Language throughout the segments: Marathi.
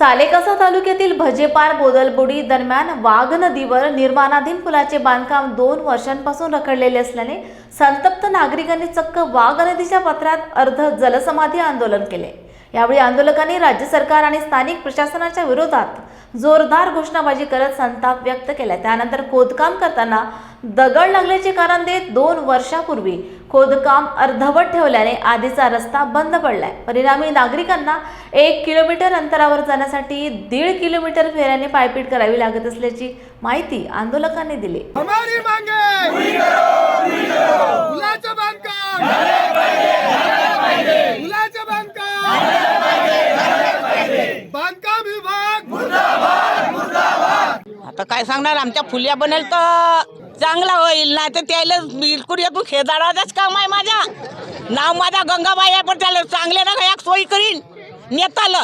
सालेकसा तालुक्यातील भजेपार बोदलबोडी दरम्यान वाघ नदीवर निर्माणाधीन पुलाचे बांधकाम दोन वर्षांपासून रखडलेले असल्याने संतप्त नागरिकांनी चक्क वाघ नदीच्या पात्रात अर्ध जलसमाधी आंदोलन केले. यावेळी आंदोलकांनी राज्य सरकार आणि स्थानिक प्रशासनाच्या विरोधात जोरदार घोषणाबाजी करत संताप व्यक्त केला. त्यानंतर खोदकाम करताना दगड लागल्याचे कारण देत दोन वर्षापूर्वी खोदकाम अर्धवट ठेवल्याने आधीचा रस्ता बंद पडलाय. परिणामी नागरिकांना एक किलोमीटर अंतरावर जाण्यासाठी दीड किलोमीटर फेऱ्याने पायपीट करावी लागत असल्याची माहिती आंदोलकांनी दिली हमारी मांगे मुलाचं बांधकाम मुलाचं बांधकाम बांधकाम विभाग आता काय सांगणार? आमच्या फुल्या बनेल तर चांगला होईल नाही तर त्याला बिलकुल येतो खेदाडाचाच काम आहे माझा नाव माझा गंगाबाई आहे पण त्याला चांगले ना एक सोयी करीन नेतालं.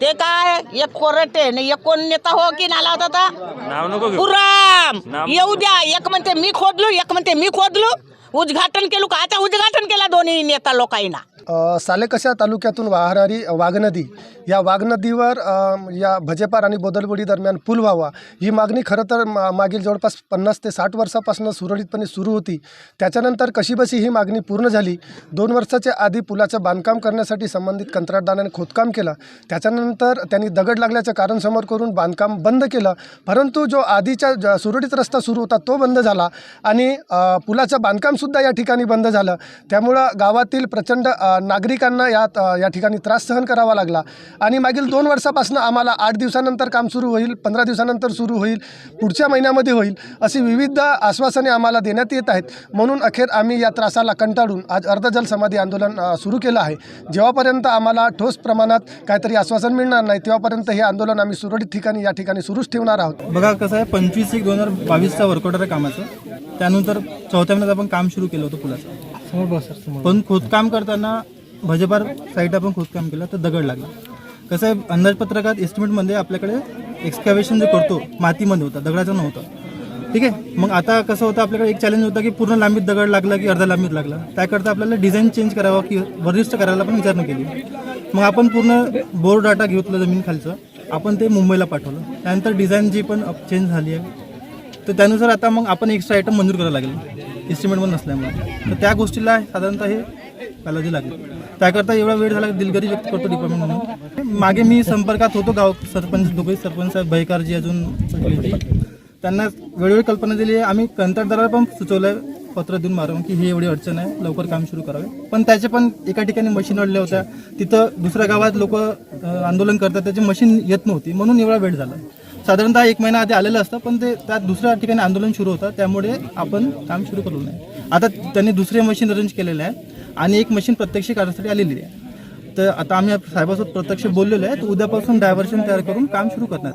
ते काय? एक कोरटे न एक कोण नेता हो की नाला होता आता नाव नको घेऊ. पुराम! येऊ द्या एक म्हणते मी खोदलो एक म्हणते मी खोदलो. उद्घाटन केलं का? आता उद्घाटन केला दोन्ही नेता लोकांना. अ, सालेकशा तालुक्यातून वाहणारी वाघनदी या वाघनदीवर अ, या भजेपार आणि बोदलबुडी दरम्यान पूल व्हावा. ही मागणी खरं तर मा मागील जवळपास पन्नास ते साठ वर्षापासून सुरळीतपणे सुरू होती. त्याच्यानंतर कशीबशी ही मागणी पूर्ण झाली? दोन वर्षाच्या आधी पुलाचं बांधकाम करण्यासाठी संबंधित कंत्राटदाराने खोदकाम केलं. त्याच्यानंतर त्यांनी दगड लागल्याचं कारण समोर करून बांधकाम बंद केलं. परंतु जो आधीच्या ज- सुरळीत रस्ता सुरू होता तो बंद झाला आणि अ, पुलाचं सुद्धा या ठिकाणी बंद झालं. त्यामुळं गावातील प्रचंड नागरिकांना यात या ठिकाणी त्रास सहन करावा लागला. आणि मागील दोन वर्षापासून आम्हाला आठ दिवसानंतर काम सुरू होईल पंधरा दिवसानंतर सुरू होईल पुढच्या महिन्यामध्ये होईल अशी विविध आश्वासने आम्हाला देण्यात येत आहेत. म्हणून अखेर आम्ही या त्रासाला कंटाळून आज अर्धजल समाधी आंदोलन सुरू केलं आहे. जेव्हापर्यंत आम्हाला ठोस प्रमाणात काहीतरी आश्वासन मिळणार नाही तेव्हापर्यंत हे आंदोलन आम्ही सुरळीत ठिकाणी या ठिकाणी सुरूच ठेवणार आहोत. बघा कसं आहे पंचवीस एक दोन हजार बावीसचा वर्कआउट आहे कामाचं त्यानंतर चौथ्या महिन्यात आपण काम सुरू केलं होतं पुलाचं. पण खोदकाम करताना भजेपार साईड आपण खोदकाम केलं तर दगड लागला. कसं आहे अंदाजपत्रकात एस्टिमेटमध्ये आपल्याकडे एक्सकॅव्हेशन जे करतो मातीमध्ये होता दगडाचं नव्हतं. ठीक आहे मग आता कसं होतं आपल्याकडे एक चॅलेंज होता की पूर्ण लांबीत दगड लागला की अर्ध्या लांबीत लागला. त्याकरता आपल्याला डिझाईन चेंज करावं की वरिष्ठ करायला पण विचारणा केली. मग आपण पूर्ण बोर डाटा घेतलं जमीन खालचं. आपण ते मुंबईला पाठवलं. त्यानंतर डिझाईन जी पण चेंज झाली आहे तर त्यानुसार आता मग आपण एक्स्ट्रा आयटम मंजूर करावं लागेल. एस्टिमेटमध्ये नसल्यामुळे. तर त्या गोष्टीला साधारणतः हे कालावधी लागेल. त्याकरता एवढा वेळ झाला दिलगरी व्यक्त करतो डिपार्टमेंट म्हणून मागे मी संपर्कात होतो गाव सरपंच दोघे सरपंच साहेब भयकारजी अजून त्यांना वेळोवेळी कल्पना दिली. आहे आम्ही कंत्राटदाराला पण सुचवलं आहे पत्र देऊन मारून की हे एवढी अडचण आहे लवकर काम सुरू करावे. पण त्याचे पण एका ठिकाणी मशीन अडल्या होत्या. तिथं दुसऱ्या गावात लोक आंदोलन करतात. त्याची मशीन येत नव्हती. म्हणून एवढा वेळ झाला. साधारणतः एक महिना आधी आलेलं असतं पण ते त्यात दुसऱ्या ठिकाणी आंदोलन सुरू होतं त्यामुळे आपण काम सुरू करू नये. आता त्यांनी दुसरे मशीन अरेंज केलेलं आहे आणि एक मशीन प्रत्यक्ष कार्यासाठी आलेली आहे. तर आता आम्ही साहेबासोबत प्रत्यक्ष बोललेलो आहे तर उद्यापासून डायव्हर्शन तयार करून काम सुरू करणार.